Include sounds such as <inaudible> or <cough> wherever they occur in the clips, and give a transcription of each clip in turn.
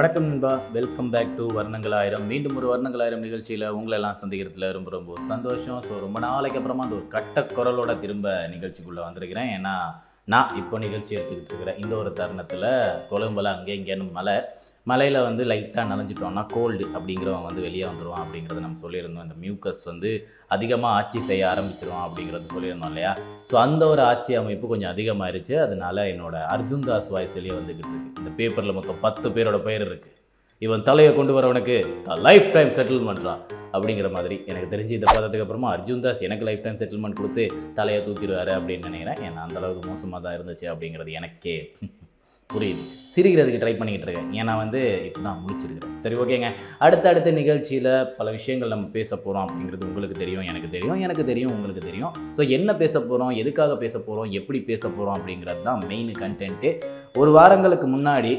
வணக்கம் நண்பா. Welcome back to வர்ணங்கள் ஆயிரம் மீண்டும் ஒரு வர்ணங்கள் ஆயிரம் நிகழ்ச்சியில் உங்களெல்லாம் சந்திக்கிறதுல ரொம்ப ரொம்ப சந்தோஷம். ஸோ ரொம்ப நாளைக்கு அப்புறமா அந்த ஒரு கட்ட குரலோட திரும்ப நிகழ்ச்சிக்குள்ளே வந்திருக்கிறேன். ஏன்னா நான் இப்போ நிகழ்ச்சி எடுத்துக்கிட்டு இருக்கிறேன் இந்த ஒரு தருணத்தில் கொழும்புல அங்கே இங்கேன்னு மலை மலையில் வந்து லைட்டாக நனைஞ்சிட்டோம்னா கோல்டு அப்படிங்கிறவன் வந்து வெளியே வந்துடுவான் அப்படிங்கிறத நம்ம சொல்லியிருந்தோம். இந்த மியூக்கஸ் வந்து அதிகமாக ஆட்சி செய்ய ஆரம்பிச்சிருவான் அப்படிங்கிறது சொல்லியிருந்தோம் இல்லையா? ஸோ அந்த ஒரு ஆட்சி அமைப்பு கொஞ்சம் அதிகமாயிருச்சு. அதனால என்னோட அர்ஜுன் தாஸ் வாய்ஸ்லேயே வந்துக்கிட்டு இருக்கு. இந்த பேப்பரில் மொத்தம் பத்து பேரோட பெயர் இருக்குது இவன் தலையை கொண்டு வரவனுக்கு லைஃப் டைம் செட்டில்மெண்ட்ரா அப்படிங்கிற மாதிரி எனக்கு தெரிஞ்சு இதை பார்த்ததுக்கு அப்புறமா அர்ஜுன் தாஸ் எனக்கு லைஃப் டைம் செட்டில்மெண்ட் கொடுத்து தலையை தூக்கிடுவாரு அப்படின்னு நினைக்கிறேன். ஏன்னா அந்த அளவுக்கு மோசமாக தான் இருந்துச்சு அப்படிங்கிறது எனக்கே. புரியுது. சிரிக்கிறதுக்கு ட்ரை பண்ணிக்கிட்டு இருக்கேன். ஏன்னா வந்து இப்போ தான் முடிச்சிருக்கிறேன். சரி ஓகேங்க. அடுத்தடுத்த நிகழ்ச்சியில் பல விஷயங்கள் நம்ம பேச போகிறோம் அப்படிங்கிறது உங்களுக்கு தெரியும் எனக்கு தெரியும் எனக்கு தெரியும் உங்களுக்கு தெரியும். ஸோ என்ன பேச போகிறோம் எதுக்காக பேச போகிறோம் எப்படி பேச போகிறோம் அப்படிங்கிறது தான் மெயின் கண்டென்ட்டு ஒரு வாரங்களுக்கு முன்னாடி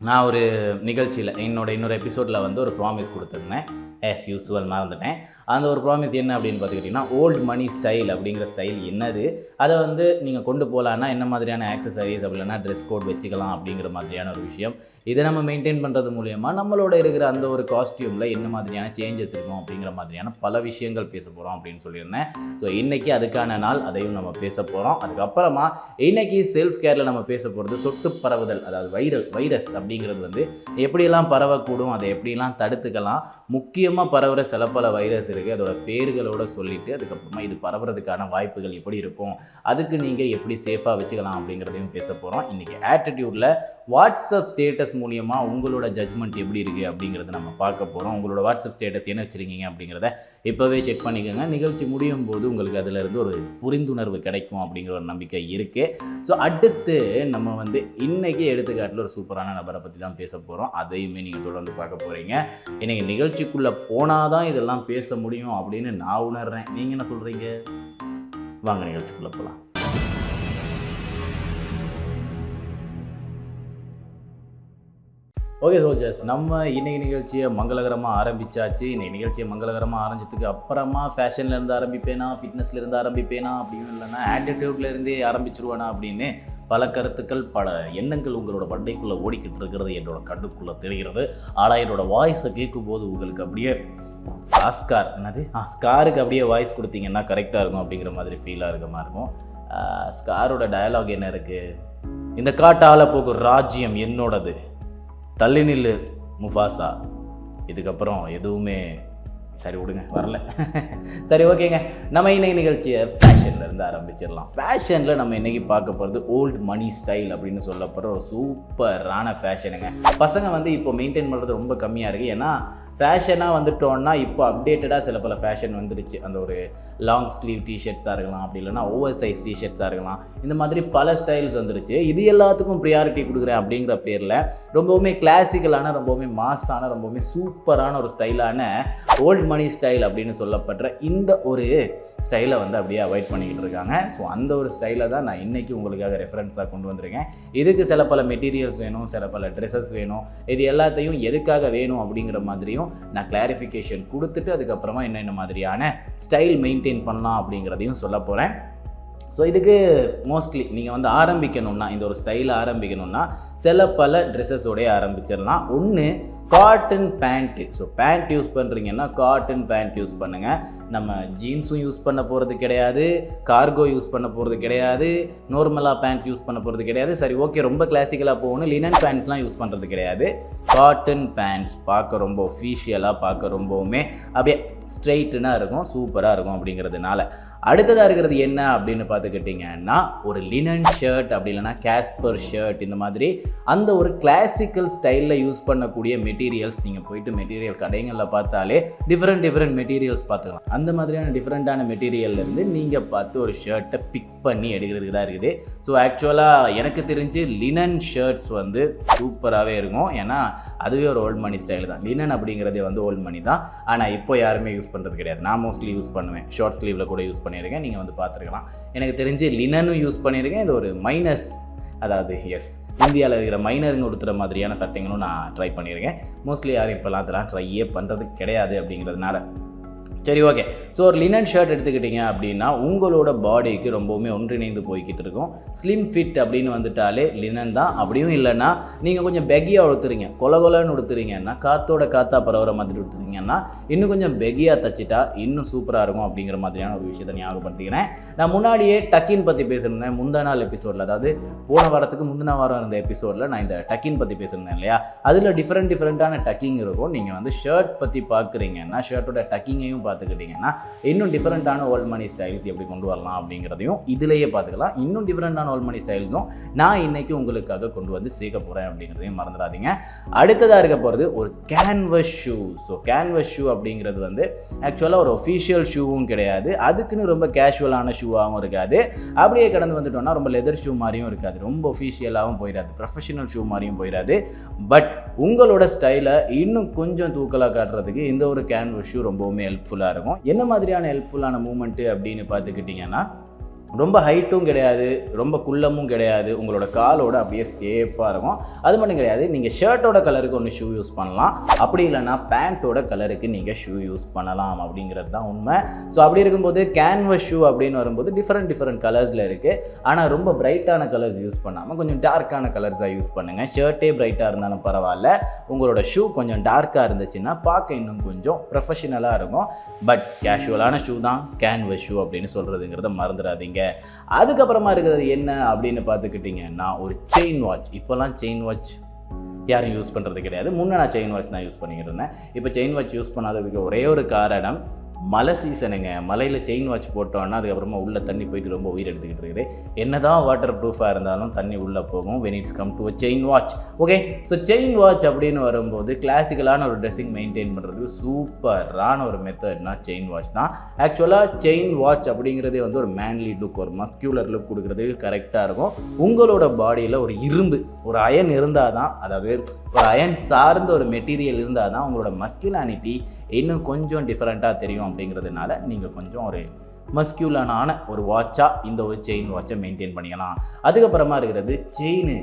நான் ஒரு நிகழ்ச்சியில் என்னோட இன்னொரு எபிசோடில் வந்து ஒரு ப்ராமிஸ் கொடுத்துருந்தேன். ஆஸ் யூஸ்வல் மறந்துட்டேன் அந்த ஒரு ப்ராமிஸ் என்ன அப்படின்னு பார்த்துக்கிட்டிங்கன்னா ஓல்டு மணி ஸ்டைல் அப்படிங்கிற ஸ்டைல் என்னது? அதை வந்து நீங்கள் கொண்டு போகலான்னா என்ன மாதிரியான ஆக்சசரிஸ் அப்படி இல்லைன்னா ட்ரெஸ் கோட் வச்சுக்கலாம் அப்படிங்கிற மாதிரியான ஒரு விஷயம். இதை நம்ம மெயின்டைன் பண்ணுறது மூலயமா நம்மளோட இருக்கிற அந்த ஒரு காஸ்டியூமில் என்ன மாதிரியான சேஞ்சஸ் இருக்கும் அப்படிங்கிற மாதிரியான பல விஷயங்கள் பேச போகிறோம் அப்படின்னு சொல்லியிருந்தேன். ஸோ இன்றைக்கி அதுக்கான நாள் அதையும் நம்ம பேச போகிறோம் அதுக்கப்புறமா இன்றைக்கி செல்ஃப் கேரில் நம்ம பேச போகிறது தொட்டு பரவுதல் அதாவது வைரல் வைரஸ் அப்படிங்கிறது வந்து எப்படியெல்லாம் பரவக்கூடும் அதை எப்படிலாம் தடுத்துக்கலாம் முக்கியமாக பரவுகிற சில பல வைரஸ் இருக்குது அதோட பேர்களோட சொல்லிட்டு அதுக்கப்புறமா இது பரவுறதுக்கான வாய்ப்புகள் எப்படி இருக்கும் அதுக்கு நீங்கள் எப்படி சேஃபாக வச்சுக்கலாம் அப்படிங்கிறதையும் பேச போகிறோம் இன்றைக்கி ஆட்டிடியூட்டில் வாட்ஸ்அப் ஸ்டேட்டஸ் மூலியமாக உங்களோட ஜட்ஜ்மெண்ட் எப்படி இருக்குது அப்படிங்கிறத நம்ம பார்க்க போகிறோம் உங்களோட வாட்ஸ்அப் ஸ்டேட்டஸ் என்ன வச்சுருக்கீங்க அப்படிங்கிறத இப்போவே செக் பண்ணிக்கோங்க. நிகழ்ச்சி முடியும் போது உங்களுக்கு அதிலிருந்து ஒரு புரிந்துணர்வு கிடைக்கும் அப்படிங்கிற ஒரு நம்பிக்கை இருக்குது ஸோ அடுத்து நம்ம வந்து இன்றைக்கி எடுத்துக்காட்டில் ஒரு சூப்பரான நபரை பற்றி தான் பேச போகிறோம் அதையுமே நீங்கள் தொடர்ந்து பார்க்க போகிறீங்க இன்னைக்கு நிகழ்ச்சிக்குள்ளே போனால் தான் இதெல்லாம் பேச முடியும் அப்படின்னு நான் உணர்றேன். நீங்கள் என்ன சொல்கிறீங்க வாங்க நிகழ்ச்சிக்குள்ளே போகலாம் ஓகே சோல்ஜர்ஸ் நம்ம இன்னைக்கு நிகழ்ச்சியை மங்களகரமாக ஆரம்பிச்சாச்சு. இன்னைக்கு நிகழ்ச்சியை மங்களகரமாக ஆரம்பிச்சதுக்கு அப்புறமா ஃபேஷன்லேருந்து ஆரம்பிப்பேனா ஃபிட்னஸ்லேருந்து ஆரம்பிப்பேனா அப்படின்னு இல்லைன்னா ஆட்டிடியூட்லேருந்தே ஆரம்பிச்சிருவேனா அப்படின்னு பல கருத்துக்கள் பல எண்ணங்கள் உங்களோட பண்டைக்குள்ளே ஓடிக்கிட்டு இருக்கிறது என்னோட கண்ணுக்குள்ளே தெரிகிறது. ஆனால் என்னோட வாய்ஸை கேட்கும்போது உங்களுக்கு அப்படியே ஆஸ்கார் என்னது? ஆ ஸ்காருக்கு அப்படியே வாய்ஸ் கொடுத்தீங்கன்னா கரெக்டாக இருக்கும் அப்படிங்கிற மாதிரி ஃபீலாக இருக்க மாதிரி இருக்கும். ஸ்காரோட டயலாக் என்ன இருக்குது இந்த காட்டால போகும் ராஜ்யம் என்னோடது? தள்ளி நில்லு முஃபாசா. இதுக்கப்புறம் எதுவுமே சரி விடுங்க வரல. <laughs> சரி ஓகேங்க. நம்ம இன்னைக்கு நிகழ்ச்சியை ஃபேஷனில் இருந்து ஆரம்பிச்சிடலாம். ஃபேஷனில் நம்ம இன்னைக்கு பார்க்க போகிறது ஓல்டு மணி ஸ்டைல் அப்படின்னு சொல்லப்படுற ஒரு சூப்பரான ஃபேஷனுங்க. பசங்க வந்து இப்போ மெயின்டைன் பண்ணுறது ரொம்ப கம்மியாக இருக்குது ஏன்னா ஃபேஷனாக வந்துட்டோன்னா இப்போ அப்டேட்டடாக சில பல ஃபேஷன் வந்துடுச்சு. அந்த ஒரு லாங் ஸ்லீவ் டிஷர்ட்ஸாக இருக்கலாம் அப்படி இல்லைன்னா ஓவர் சைஸ் டிஷர்ட்ஸாக இருக்கலாம். இந்த மாதிரி பல ஸ்டைல்ஸ் வந்துடுச்சு. இது எல்லாத்துக்கும் ப்ரியாரிட்டி கொடுக்குறேன் அப்படிங்கிற பேரில் ரொம்பவுமே கிளாசிக்கலான ரொம்பவுமே மாஸான ரொம்பவுமே சூப்பரான ஒரு ஸ்டைலான ஓல்ட் மணி ஸ்டைல் அப்படின்னு சொல்லப்படுற இந்த ஒரு ஸ்டைலை வந்து அப்படியே அவாய்ட் பண்ணிக்கிட்டு இருக்காங்க. ஸோ அந்த ஒரு ஸ்டைலை தான் நான் இன்றைக்கி உங்களுக்காக ரெஃபரன்ஸாக கொண்டு வந்திருக்கேன். இதுக்கு சில பல மெட்டீரியல்ஸ் வேணும் சில பல ட்ரெஸ்ஸஸ் வேணும். இது எல்லாத்தையும் எதுக்காக வேணும் அப்படிங்கிற மாதிரியும் நான் கிளாரிஃபிகேஷன் கொடுத்துட்டு அதுக்கப்புறமா என்னென்ன மாதிரியான ஸ்டைல் மெயின்டைன் பண்ணலாம் அப்படிங்கிறதையும் சொல்ல போகிறேன் ஸோ இதுக்கு மோஸ்ட்லி நீங்கள் வந்து ஆரம்பிக்கணும்னா இந்த ஒரு ஸ்டைல் ஆரம்பிக்கணும்னா சில பல ட்ரெஸ்ஸஸோடய ஆரம்பிச்சிடலாம். ஒன்று cotton pant so pant use பண்ணுறீங்கன்னா காட்டன் பேண்ட் யூஸ் பண்ணுங்கள் நம்ம ஜீன்ஸும் யூஸ் பண்ண போகிறது கிடையாது. கார்கோ யூஸ் பண்ண போகிறது கிடையாது. நார்மலாக பேண்ட் யூஸ் பண்ண போகிறது கிடையாது. சரி ஓகே ரொம்ப கிளாசிக்கலாக போகணும். லினன் பேண்ட்ஸ்லாம் யூஸ் பண்ணுறது கிடையாது. காட்டன் பேண்ட்ஸ் பார்க்க ரொம்ப ஒஃபீஷியலாக பார்க்க ரொம்பவுமே அப்படியே ஸ்ட்ரெயிட்டுனாக இருக்கும் சூப்பராக இருக்கும் அப்படிங்கிறதுனால. அடுத்ததாக இருக்கிறது என்ன அப்படின்னு பார்த்துக்கிட்டிங்கன்னா ஒரு லினன் ஷர்ட் அப்படி இல்லைன்னா கேஸ்பர் ஷர்ட் இந்த மாதிரி அந்த ஒரு கிளாசிக்கல் ஸ்டைலில் யூஸ் பண்ணக்கூடிய மெட்டீரியல்ஸ் நீங்கள் போயிட்டு மெட்டீரியல் கடைகளில் பார்த்தாலே டிஃப்ரெண்ட் டிஃப்ரெண்ட் மெட்டீரியல்ஸ் பார்த்துக்கலாம். அந்த மாதிரியான டிஃப்ரெண்ட்டான மெட்டீரியல்லேருந்து நீங்கள் பார்த்து ஒரு ஷர்ட்டை பிக் பண்ணி எடுக்கிறதுக்கு தான் இருக்குது. ஸோ ஆக்சுவலாக எனக்கு தெரிஞ்சு லினன் ஷர்ட்ஸ் வந்து சூப்பராகவே இருக்கும். ஏன்னா அதுவே ஒரு ஓல்ட் மணி ஸ்டைல் தான். லினன் அப்படிங்கிறதே வந்து ஓல்ட் மணி தான். ஆனால் இப்போ யாருமே யூஸ் பண்ணுறது கிடையாது. நான் மோஸ்ட்லி யூஸ் பண்ணுவேன். ஷார்ட் ஸ்லீவில் கூட யூஸ் பண்ணியிருக்கேன் நீங்கள் வந்து பார்த்துருக்கலாம். எனக்கு தெரிஞ்சு லினனும் யூஸ் பண்ணியிருக்கேன் இது ஒரு மைனஸ் அதாவது எஸ் இந்தியாவில் இருக்கிற மைனருங்க உடுத்துற மாதிரியான சட்டைங்களும் நான் ட்ரை பண்ணியிருக்கேன். மோஸ்ட்லி யாரும் இப்போலாம் அதெல்லாம் ட்ரையே பண்ணுறது கிடையாது அப்படிங்கிறதுனால. சரி ஓகே ஸோ ஒரு லினன் ஷர்ட் எடுத்துக்கிட்டிங்க அப்படின்னா உங்களோட பாடிக்கு ரொம்பவுமே ஒன்றிணைந்து போய்கிட்டு இருக்கும். ஸ்லிம் ஃபிட் அப்படின்னு வந்துட்டாலே லினன் தான். அப்படியும் இல்லைன்னா நீங்கள் கொஞ்சம் பெகியாக உடுத்துறீங்க. கொல கொலன்னு உடுத்துறீங்கன்னா காத்தோட காத்தா பரவுற மாதிரி உடுத்துறீங்கன்னா இன்னும் கொஞ்சம் பெகியாக தச்சிட்டா இன்னும் சூப்பராக இருக்கும் அப்படிங்கிற மாதிரியான ஒரு விஷயத்தை ஞாபகப்படுத்திக்கிறேன். நான் முன்னாடியே டக்கின் பற்றி பேசியிருந்தேன். முந்தா நாள் எபிசோடில் அதாவது போன வாரத்துக்கு முந்தின வாரம் இருந்த எபிசோடில் நான் இந்த டக்கின் பற்றி பேசியிருந்தேன் இல்லையா? அதில் டிஃப்ரெண்ட் டிஃப்ரெண்ட்டான டக்கிங் இருக்கும். நீங்கள் வந்து ஷர்ட் பற்றி பார்க்குறீங்கன்னா ஷர்ட்டோட டக்கிங்கையும் பார்த்துக்கிட்டிங்கன்னா இன்னும் டிஃப்ரெண்ட்டான ஓல்ட் மணி ஸ்டைல்ஸ் எப்படி கொண்டு வரலாம் அப்படிங்கிறதையும் இதிலேயே பார்த்துக்கலாம். இன்னும் டிஃப்ரெண்ட்டான ஓல்ட் மணி ஸ்டைல்ஸும் நான் இன்றைக்கி உங்களுக்காக கொண்டு வந்து சேர்க்க போகிறேன் அப்படிங்கிறதையும் மறந்துடாதீங்க. அடுத்ததாக இருக்க போகிறது ஒரு canvas shoe so canvas shoe அப்படிங்கிறது வந்து ஆக்சுவலாக ஒரு ஒஃபிஷியல் ஷூவும் கிடையாது. அதுக்குன்னு ரொம்ப கேஷுவலான ஷூவாகவும் இருக்காது. அப்படியே கடந்து வந்துட்டோம்னா ரொம்ப லெதர் ஷூ மாதிரியும் இருக்காது. ரொம்ப ஒஃபிஷியலாகவும் போயிடாது. ப்ரொஃபஷனல் ஷூ மாதிரியும் போயிடாது. பட் உங்களோட ஸ்டைலை இன்னும் கொஞ்சம் தூக்கலாக காட்டுறதுக்கு இந்த ஒரு கேன்வஸ் ஷூ ரொம்பவுமே ஹெல்ப்ஃபுல்லாக இருக்கும். என்ன மாதிரியான ஹெல்ப்ஃபுல்லான மூமெண்ட்டு அப்படின்னு பார்த்துக்கிட்டிங்கன்னா ரொம்ப ஹைட்டும் கிடையாது ரொம்ப குள்ளமும் கிடையாது. உங்களோட காலோட அப்படியே சேஃபாக இருக்கும். அது மட்டும் கிடையாது நீங்கள் ஷர்ட்டோட கலருக்கு ஒன்று ஷூ யூஸ் பண்ணலாம். அப்படி இல்லைன்னா பேண்ட்டோட கலருக்கு நீங்கள் ஷூ யூஸ் பண்ணலாம் அப்படிங்கிறது தான் உண்மை. ஸோ அப்படி இருக்கும்போது கேன்வஸ் ஷூ அப்படின்னு வரும்போது டிஃப்ரெண்ட் டிஃப்ரெண்ட் கலர்ஸில் இருக்குது ஆனால் ரொம்ப பிரைட்டான கலர்ஸ் யூஸ் பண்ணாமல் கொஞ்சம் டார்க்கான கலர்ஸாக யூஸ் பண்ணுங்கள் ஷர்ட்டே பிரைட்டாக இருந்தாலும் பரவாயில்ல. உங்களோட ஷூ கொஞ்சம் டார்க்காக இருந்துச்சுன்னா பார்க்க இன்னும் கொஞ்சம் ப்ரொஃபஷனலாக இருக்கும். பட் கேஷுவலான ஷூ தான் கேன்வஸ் ஷூ அப்படின்னு சொல்கிறதுங்கிறத மறந்துடாதீங்க. அதுக்கப்புறமா இருக்கிறது என்ன அப்படின்னு பார்த்துக்கிட்டிங்கன்னா ஒரு செயின் வாட்ச் இப்போல்லாம் செயின் வாட்ச் யாரும் யூஸ் பண்ணுறது கிடையாது. முன்னே நான் செயின் வாட்ச் தான் யூஸ் பண்ணிக்கிட்டு இருந்தேன். இப்போ செயின் வாட்ச் யூஸ் பண்ணாததுக்கு ஒரே ஒரு காரணம் மழை சீசனுங்க. மலையில் செயின் வாட்ச் போட்டோன்னா அதுக்கப்புறமா உள்ளே தண்ணி போயிட்டு ரொம்ப உயிர் எடுத்துக்கிட்டு இருக்குது. என்னதான் வாட்டர் ப்ரூஃபாக இருந்தாலும் தண்ணி உள்ளே போகும். When it's come to chain watch okay so chain watch அப்படின்னு வரும்போது கிளாசிக்கலான ஒரு ட்ரெஸ்ஸிங் மெயின்டைன் பண்ணுறதுக்கு சூப்பரான ஒரு மெத்தட்னா செயின் வாட்ச் தான். ஆக்சுவலாக செயின் வாட்ச் அப்படிங்கிறதே வந்து ஒரு மேன்லி லுக் ஒரு மஸ்கியூலர் லுக் கொடுக்குறதுக்கு கரெக்டாக இருக்கும். உங்களோட பாடியில் ஒரு இரும்பு ஒரு அயன் இருந்தால் தான் அதாவது ஒரு அயன் சார்ந்த ஒரு மெட்டீரியல் இருந்தால் தான் உங்களோட மஸ்குலானிட்டி இன்னும் கொஞ்சம் டிஃப்ரெண்ட்டாக தெரியும். அப்படிங்கிறதுனால நீங்கள் கொஞ்சம் ஒரு மஸ்கியூலனான ஒரு வாட்சாக இந்த ஒரு செயின் வாட்சை மெயின்டைன் பண்ணிக்கலாம். அதுக்கப்புறமா இருக்கிறது செயின்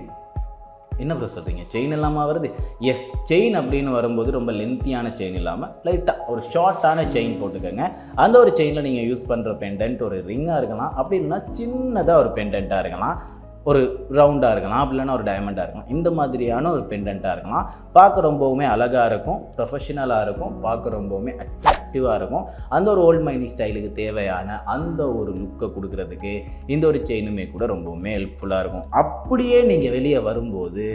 என்ன ப்ரோ சொல்கிறீங்க செயின் இல்லாமல் வருது? எஸ் செயின் அப்படின்னு வரும்போது ரொம்ப லென்த்தியான செயின் இல்லாமல் லைட்டாக ஒரு ஷார்ட்டான செயின் போட்டுக்கோங்க. அந்த ஒரு செயினில் நீங்கள் யூஸ் பண்ணுற பெண்டன்ட் ஒரு ரிங்காக இருக்கலாம். அப்படி இல்லைன்னா சின்னதாக ஒரு பெண்டண்ட்டாக இருக்கலாம். ஒரு ரவுண்டாக இருக்கலாம் அப்படி இல்லைன்னா ஒரு டைமண்டாக இருக்கலாம். இந்த மாதிரியான ஒரு பெண்டண்ட்டாக இருக்கலாம். பார்க்க ரொம்பவுமே அழகாக இருக்கும் ப்ரொஃபஷனலாக இருக்கும் பார்க்க ரொம்பவுமே அட்ராக்டிவாக இருக்கும். அந்த ஒரு ஓல்ட் மைனி ஸ்டைலுக்கு தேவையான அந்த ஒரு லுக்கை கொடுக்கறதுக்கு இந்த ஒரு செயினுமே கூட ரொம்பவுமே ஹெல்ப்ஃபுல்லாக இருக்கும். அப்படியே நீங்கள் வெளியே வரும்போது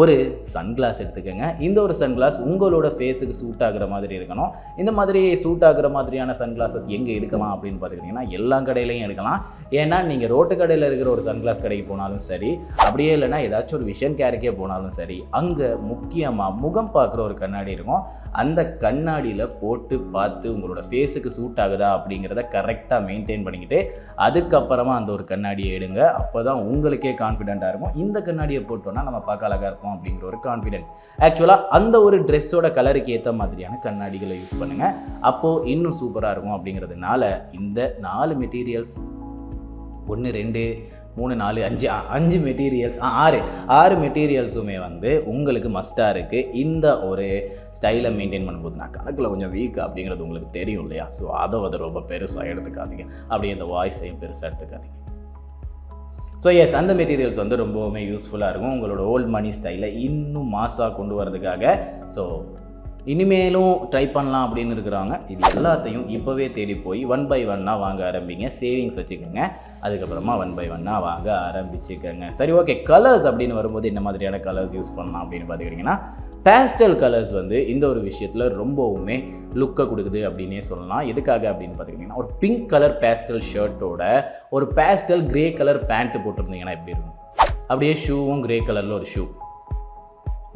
ஒரு சன்கிளாஸ் எடுத்துக்கோங்க. இந்த ஒரு சன்கிளாஸ் உங்களோட ஃபேஸுக்கு சூட் ஆகிற மாதிரி இருக்கணும். இந்த மாதிரி சூட் ஆகிற மாதிரியான சன்கிளாஸஸ் எங்கே எடுக்கலாம் அப்படின்னு பார்த்துக்கிட்டிங்கன்னா எல்லா கடையிலையும் எடுக்கலாம். ஏன்னா நீங்கள் ரோட்டு கடையில் இருக்கிற ஒரு சன்கிளாஸ் கடைக்கு போனாலும் சரி அப்படியே இல்லைன்னா ஏதாச்சும் ஒரு விஷன் கேருக்கே போனாலும் சரி அங்கே முக்கியமாக முகம் பார்க்குற ஒரு கண்ணாடி இருக்கும். அந்த கண்ணாடியில் போட்டு பார்த்து உங்களோட ஃபேஸுக்கு சூட் ஆகுதா அப்படிங்கிறத கரெக்டாக மெயின்டைன் பண்ணிக்கிட்டு அதுக்கப்புறமா அந்த ஒரு கண்ணாடியை எடுங்க. அப்போ தான் உங்களுக்கே கான்ஃபிடென்ட்டாக இருக்கும். இந்த கண்ணாடியை போட்டோன்னா நம்ம பார்க்க அழகாக இருப்போம். அப்படிங்கிற ஒரு கான்ஃபிடென்ட் ஆக்சுவலாக அந்த ஒரு ட்ரெஸ்ஸோட கலருக்கு ஏற்ற மாதிரியான கண்ணாடிகளை யூஸ் பண்ணுங்கள் அப்போது இன்னும் சூப்பராக இருக்கும் அப்படிங்கிறதுனால இந்த நாலு மெட்டீரியல்ஸ் ஒன்று ரெண்டு மூணு நாலு அஞ்சு அஞ்சு மெட்டீரியல்ஸ் ஆறு ஆறு மெட்டீரியல்ஸுமே வந்து உங்களுக்கு மஸ்ட்டாக இருக்குது இந்த ஒரு ஸ்டைலை மெயின்டைன் பண்ணும்போது நான் கணக்கில் கொஞ்சம் வீக் அப்படிங்கிறது உங்களுக்கு தெரியும் இல்லையா? ஸோ அதை வந்து ரொம்ப பெருசாக எடுத்துக்காதீங்க. அப்படியே இந்த வாய்ஸையும் பெருசாக எடுத்துக்காதீங்க. ஸோ எஸ் அந்த மெட்டீரியல்ஸ் வந்து ரொம்பவுமே யூஸ்ஃபுல்லாக இருக்கும். உங்களோட ஓல்ட் மணி ஸ்டைலை இன்னும் மாஸாக கொண்டு வரதுக்காக ஸோ இனிமேலும் ட்ரை பண்ணலாம் அப்படின்னு இருக்கிறாங்க இது எல்லாத்தையும் இப்போவே தேடி போய் ஒன் பை ஒன்னாக வாங்க ஆரம்பிங்க. சேவிங்ஸ் வச்சுக்கோங்க. அதுக்கப்புறமா ஒன் பை ஒன்னாக வாங்க ஆரம்பிச்சுக்கோங்க. சரி ஓகே கலர்ஸ் அப்படின்னு வரும்போது என்ன மாதிரியான கலர்ஸ் யூஸ் பண்ணலாம் அப்படின்னு பார்த்துக்கிட்டிங்கன்னா பேஸ்டல் கலர்ஸ் வந்து இந்த ஒரு விஷயத்தில் ரொம்பவுமே லுக்கை கொடுக்குது அப்படின்னே சொல்லலாம். எதுக்காக அப்படின்னு பார்த்துக்கிட்டிங்கன்னா ஒரு பிங்க் கலர் பேஸ்டல் ஷர்ட்டோட ஒரு பேஸ்டல் கிரே கலர் பேண்ட்டு போட்டிருந்தீங்கன்னா எப்படி இருக்கும்? அப்படியே ஷூவும் கிரே கலரில் ஒரு ஷூ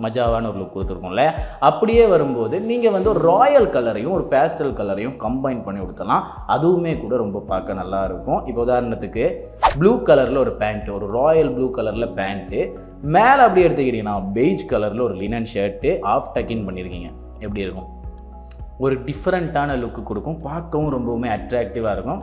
மஜாவான ஒரு லுக் கொடுத்துருக்கோம்ல. அப்படியே வரும்போது நீங்கள் வந்து ஒரு ராயல் கலரையும் ஒரு பேஸ்டல் கலரையும் கம்பைன் பண்ணி கொடுத்தலாம் அதுவுமே கூட ரொம்ப பார்க்க நல்லா இருக்கும். இப்போ உதாரணத்துக்கு ப்ளூ கலரில் ஒரு பேண்ட்டு ஒரு ராயல் ப்ளூ கலரில் பேண்ட்டு மேலே அப்படி எடுத்துக்கிட்டிங்கன்னா பெய்ஜ் கலரில் ஒரு லினன் ஷர்ட்டு ஆஃப் டக்கின் பண்ணியிருக்கீங்க எப்படி இருக்கும்? ஒரு டிஃப்ரெண்ட்டான லுக்கு கொடுக்கும். பார்க்கவும் ரொம்பவுமே அட்ராக்டிவாக இருக்கும்.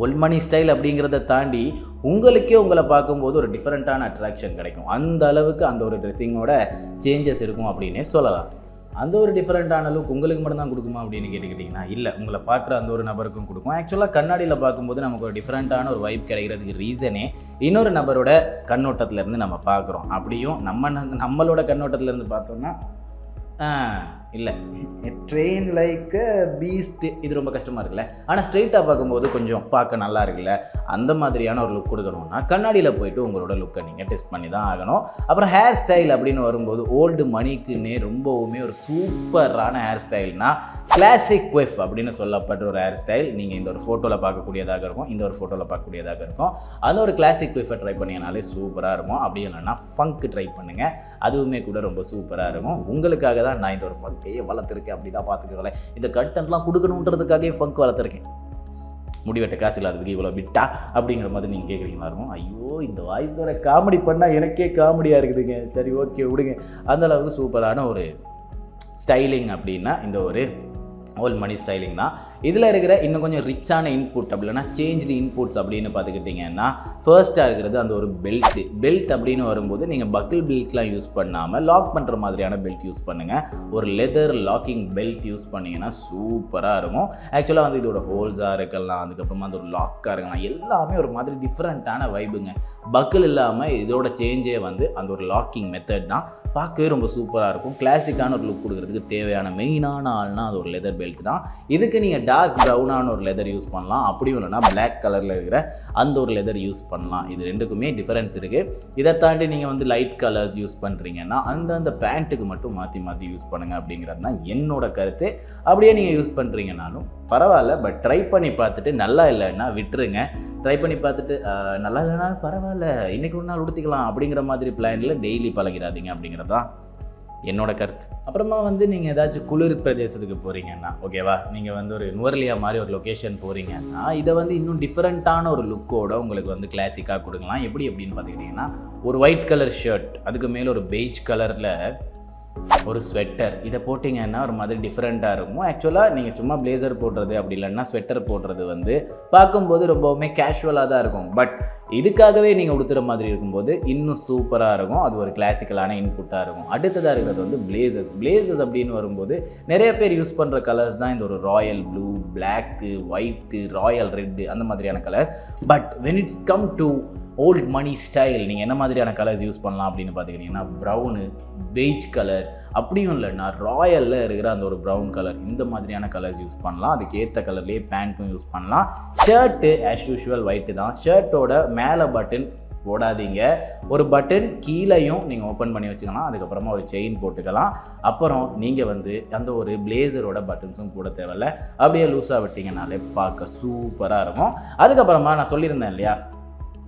ஒல்மணி ஸ்டைல் அப்படிங்கிறத தாண்டி உங்களுக்கே உங்களை பார்க்கும்போது ஒரு டிஃப்ரெண்ட்டான அட்ராக்ஷன் கிடைக்கும். அந்த அளவுக்கு அந்த ஒரு ட்ரெஸ்ஸிங்கோட சேஞ்சஸ் இருக்கும் அப்படின்னே சொல்லலாம். அந்த ஒரு டிஃப்ரெண்ட்டான லுக் உங்களுக்கு மட்டும் தான் கொடுக்குமா அப்படின்னு கேட்டுக்கிட்டிங்கன்னா இல்லை. உங்களை பார்க்குற அந்த ஒரு நபருக்கும் கொடுக்கும். ஆக்சுவலாக கண்ணாடியில் பார்க்கும்போது நமக்கு ஒரு டிஃப்ரெண்ட்டான ஒரு வைப் கிடைக்கிறதுக்கு ரீசனே இன்னொரு நபரோட கண்ணோட்டத்திலேருந்து நம்ம பார்க்குறோம். அப்படியும் நம்ம ந- நம்மளோட கண்ணோட்டத்திலேருந்து பார்த்தோம்னா இல்லை. ட்ரெயின் லைக் பீஸ்ட் இது ரொம்ப கஷ்டமாக இருக்குல்ல. ஆனால் ஸ்ட்ரெயிட்டாக பார்க்கும்போது கொஞ்சம் பார்க்க நல்லா இருக்குல்ல. அந்த மாதிரியான ஒரு லுக் கொடுக்கணும்னா கண்ணாடியில் போயிட்டு உங்களோட லுக்கை நீங்கள் டெஸ்ட் பண்ணி தான் ஆகணும். அப்புறம் ஹேர் ஸ்டைல் அப்படின்னு வரும்போது ஓல்டு மணிக்குன்னே ரொம்பவுமே ஒரு சூப்பரான ஹேர் ஸ்டைல்னால் கிளாசிக் ஒய்ஃப் அப்படின்னு சொல்லப்பட்ட ஒரு ஹேர் ஸ்டைல் நீங்கள் இந்த ஒரு ஃபோட்டோவில் பார்க்கக்கூடியதாக இருக்கும் இந்த ஒரு ஃபோட்டோவில் பார்க்கக்கூடியதாக இருக்கும். அது ஒரு கிளாசிக் ஒய்ஃபை ட்ரை பண்ணினாலே சூப்பராக இருக்கும். அப்படி இல்லைன்னா ஃபங்க் ட்ரை பண்ணுங்கள் அதுவுமே கூட ரொம்ப சூப்பராக இருக்கும். உங்களுக்காக தான் நான் இந்த ஒரு ஃபங்க் ஃபங்கையே வளர்த்துருக்கேன் அப்படின்னா பார்த்துக்கோங்களேன். இந்த கண்டென்ட்லாம் கொடுக்கணுன்றதுக்காகவே ஃபங்க் வளர்த்துருக்கேன். முடிவெட்ட காசு இல்லாததுக்கு இவ்வளோ விட்டா அப்படிங்கிற மாதிரி நீங்கள் கேட்குறீங்களா இருக்கும் ஐயோ இந்த வாய்ஸோட காமெடி பண்ணால் எனக்கே காமெடியாக இருக்குதுங்க. சரி ஓகே விடுங்க. அந்தளவுக்கு சூப்பரான ஒரு ஸ்டைலிங் அப்படின்னா இந்த ஒரு ஓல் மணி ஸ்டைலிங் தான் இதில் இருக்கிற இன்னும் கொஞ்சம் ரிச்சான இன்புட் அப்படின்னா சேஞ்ச்டு இன்புட்ஸ் அப்படின்னு பார்த்துக்கிட்டிங்கன்னா ஃபர்ஸ்ட்டாக இருக்கிறது அந்த ஒரு பெல்ட்டு பெல்ட் அப்படின்னு வரும்போது நீங்கள் பக்கிள் பெல்ட்லாம் யூஸ் பண்ணாமல் லாக் பண்ணுற மாதிரியான பெல்ட் யூஸ் பண்ணுங்கள் ஒரு லெதர் லாக்கிங் பெல்ட் யூஸ் பண்ணிங்கன்னா சூப்பராக இருக்கும். ஆக்சுவலாக வந்து இதோட ஹோல்ஸாக இருக்கலாம் அதுக்கப்புறமா அந்த ஒரு லாக்காக இருக்கலாம் எல்லாமே ஒரு மாதிரி டிஃப்ரெண்ட்டான வைபுங்க பக்கிள் இல்லாமல் இதோட சேஞ்சே வந்து அந்த ஒரு லாக்கிங் மெத்தட் தான். பார்க்கவே ரொம்ப சூப்பராக இருக்கும். கிளாசிக்கான ஒரு லுக் கொடுக்குறதுக்கு தேவையான மெயினான ஆள்னா அது ஒரு லெதர் பெல்ட் தான். இதுக்கு நீங்கள் டார்க் ப்ரௌனான ஒரு லெதர் யூஸ் பண்ணலாம். அப்படியும் இல்லைனா பிளாக் கலரில் இருக்கிற அந்த ஒரு லெதர் யூஸ் பண்ணலாம். இது ரெண்டுக்குமே டிஃபரன்ஸ் இருக்குது இதை தாண்டி நீங்கள் வந்து லைட் கலர்ஸ் யூஸ் பண்ணுறீங்கன்னா அந்தந்த பேண்ட்டுக்கு மட்டும் மாற்றி மாற்றி யூஸ் பண்ணுங்கள் அப்படிங்கிறது தான் என்னோட கருத்து. அப்படியே நீங்கள் யூஸ் பண்ணுறீங்கனாலும் பரவாயில்ல பட் ட்ரை பண்ணி பார்த்துட்டு நல்லா இல்லைன்னா விட்டுருங்க. ட்ரை பண்ணி பார்த்துட்டு நல்லா இல்லைன்னா பரவாயில்ல இன்றைக்கி ஒரு நாள் உடுத்திக்கலாம் அப்படிங்கிற மாதிரி பிளானில் டெய்லி பழகிறாதீங்க அப்படிங்கிறது தான் என்னோட கருத்து. அப்புறமா வந்து நீங்கள் ஏதாச்சும் குளிர் பிரதேசத்துக்கு போகிறீங்கன்னா ஓகேவா நீங்கள் வந்து ஒரு நுவர்லியா மாதிரி ஒரு லொக்கேஷன் போகிறீங்கன்னா இதை வந்து இன்னும் டிஃப்ரெண்ட்டான ஒரு லுக்கோட உங்களுக்கு வந்து கிளாசிக்காக கொடுக்கலாம். எப்படி அப்படின்னு பார்த்துக்கிட்டிங்கன்னா ஒரு ஒயிட் கலர் ஷர்ட் அதுக்கு மேலே ஒரு பெய்ஜ் கலரில் ஒரு ஸ்வெட்டர் இதை போட்டிங்கன்னா ஒரு மாதிரி டிஃப்ரெண்ட்டாக இருக்கும். ஆக்சுவலாக நீங்கள் சும்மா பிளேசர் போடுறது அப்படி இல்லைன்னா ஸ்வெட்டர் போடுறது வந்து பார்க்கும்போது ரொம்பவுமே கேஷுவலாக தான் இருக்கும். பட் இதுக்காகவே நீங்கள் உடுத்துற மாதிரி இருக்கும்போது இன்னும் சூப்பராக இருக்கும். அது ஒரு கிளாசிக்கலான இன்புட்டாக இருக்கும். அடுத்ததாக இருக்கிறது வந்து பிளேசர்ஸ் பிளேசர்ஸ் அப்படின்னு வரும்போது நிறைய பேர் யூஸ் பண்ணுற கலர்ஸ் தான் இந்த ஒரு royal blue black white royal red அந்த மாதிரியான colours but when it's come to old money style நீங்கள் என்ன மாதிரியான கலர்ஸ் யூஸ் பண்ணலாம் அப்படின்னு பார்த்துக்கிட்டிங்கன்னா ப்ரௌனு பெய்ஜ் கலர் அப்படியும் இல்லைன்னா ராயலில் இருக்கிற அந்த ஒரு ப்ரௌன் கலர் இந்த மாதிரியான கலர்ஸ் யூஸ் பண்ணலாம். அதுக்கு ஏற்ற கலர்லேயே பேண்ட்டும் யூஸ் பண்ணலாம். ஷர்ட்டு ஆஸ் யூஷுவல் ஒயிட்டு தான். ஷர்ட்டோட மேலே பட்டன் போடாதீங்க. ஒரு பட்டன் கீழேயும் நீங்கள் ஓப்பன் பண்ணி வச்சுக்கலாம். அதுக்கப்புறமா ஒரு செயின் போட்டுக்கலாம். அப்புறம் நீங்கள் வந்து அந்த ஒரு பிளேசரோட பட்டன்ஸும் கூட தேவையில்ல. அப்படியே லூஸாக விட்டிங்கனாலே பார்க்க சூப்பராக இருக்கும். அதுக்கப்புறமா நான் சொல்லியிருந்தேன் இல்லையா?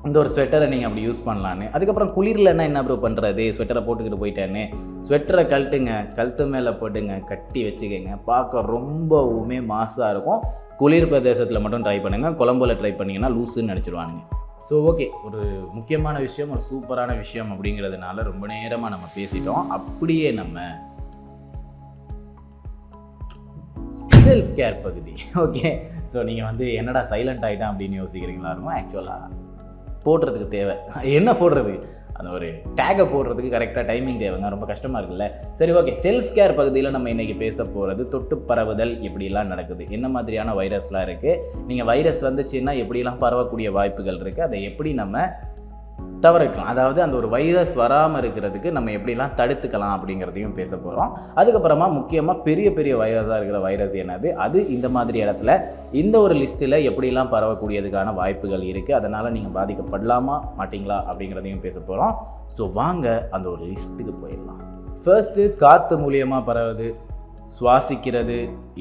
இந்த ஒரு ஸ்வெட்டரை நீங்கள் அப்படி யூஸ் பண்ணலான்னு. அதுக்கப்புறம் குளிர்லன்னா என்ன ப்ரோ பண்ணுறது ஸ்வெட்டரை போட்டுக்கிட்டு போயிட்டேன்னு. ஸ்வெட்டரை கழட்டுங்க. கழுத்து மேலே போட்டுங்க கட்டி வச்சுக்கோங்க. பார்க்க ரொம்பவுமே மாசாக இருக்கும். குளிர் பிரதேசத்தில் மட்டும் ட்ரை பண்ணுங்கள் குழம்புல ட்ரை பண்ணிங்கன்னா லூஸுன்னு நினச்சிடுவாங்க ஸோ ஓகே ஒரு முக்கியமான விஷயம் ஒரு சூப்பரான விஷயம் அப்படிங்கிறதுனால ரொம்ப நேரமாக நம்ம பேசிட்டோம். அப்படியே நம்ம செல்ஃப் கேர் பகுதி. ஓகே ஸோ நீங்கள் வந்து என்னடா சைலண்ட் ஆகிட்டான் அப்படின்னு யோசிக்கிறீங்களா இருக்கும் ஆக்சுவலாக போடுறதுக்கு தேவை. என்ன போடுறது? அந்த ஒரு டேகை போடுறதுக்கு கரெக்டாக டைமிங் தேவைங்க ரொம்ப கஷ்டமாக இருக்குல்ல? சரி ஓகே செல்ஃப் கேர் பகுதியில் நம்ம இன்றைக்கி பேச போகிறது தொட்டு பரவுதல் எப்படிலாம் நடக்குது? என்ன மாதிரியான வைரஸ்லாம் இருக்குது நீங்கள் வைரஸ் வந்துச்சுன்னா எப்படிலாம் பரவக்கூடிய வாய்ப்புகள் இருக்குது அதை எப்படி நம்ம தவிர்க்கலாம். அதாவது அந்த ஒரு வைரஸ் வராமல் இருக்கிறதுக்கு நம்ம எப்படிலாம் தடுத்துக்கலாம் அப்படிங்கிறதையும் பேச போகிறோம் அதுக்கப்புறமா முக்கியமாக பெரிய பெரிய வைரஸாக இருக்கிற வைரஸ் என்னது? அது இந்த மாதிரி இடத்துல இந்த ஒரு லிஸ்ட்டில் எப்படிலாம் பரவக்கூடியதுக்கான வாய்ப்புகள் இருக்குது அதனால் நீங்கள் பாதிக்கப்படலாமா? மாட்டிங்களா? அப்படிங்கிறதையும் பேச போகிறோம் ஸோ வாங்க அந்த ஒரு லிஸ்ட்டுக்கு போயிடலாம். ஃபர்ஸ்ட்டு காற்று மூலியமாக பரவுது சுவாசிக்கிறது